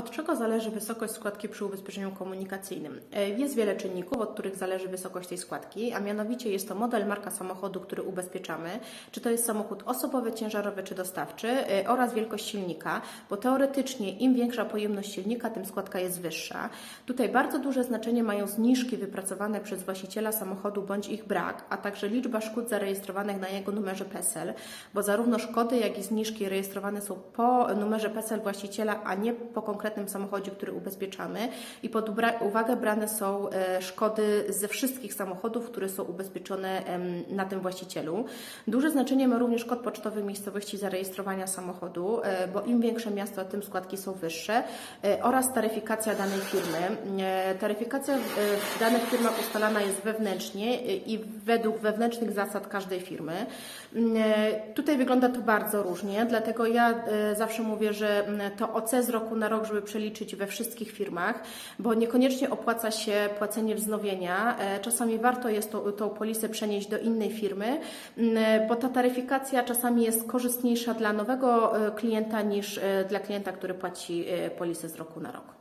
Od czego zależy wysokość składki przy ubezpieczeniu komunikacyjnym? E, Jest wiele czynników, od których zależy wysokość tej składki, a mianowicie jest to model, marka samochodu, który ubezpieczamy, czy to jest samochód osobowy, ciężarowy czy dostawczy e, oraz wielkość silnika, bo teoretycznie im większa pojemność silnika, tym składka jest wyższa. Tutaj bardzo duże znaczenie mają zniżki wypracowane przez właściciela samochodu bądź ich brak, a także liczba szkód zarejestrowanych na jego numerze PESEL, bo zarówno szkody, jak i zniżki rejestrowane są po numerze PESEL właściciela, a nie po konkretnym samochodzie, który ubezpieczamy. I pod uwagę brane są e, szkody ze wszystkich samochodów, które są ubezpieczone na tym właścicielu. Duże znaczenie ma również kod pocztowy miejscowości zarejestrowania samochodu, e, bo im większe miasto, tym składki są wyższe e, oraz taryfikacja danej firmy. Taryfikacja w danych firmach ustalana jest wewnętrznie i według wewnętrznych zasad każdej firmy. Mm, Tutaj wygląda to bardzo różnie, dlatego ja zawsze mówię, że mm, to OC z roku na rok, żeby przeliczyć we wszystkich firmach, bo niekoniecznie opłaca się płacenie wznowienia. E, Czasami warto jest tą, tą polisę przenieść do innej firmy, bo ta taryfikacja czasami jest korzystniejsza dla nowego e, klienta niż e, dla klienta, który płaci polisę z roku na rok.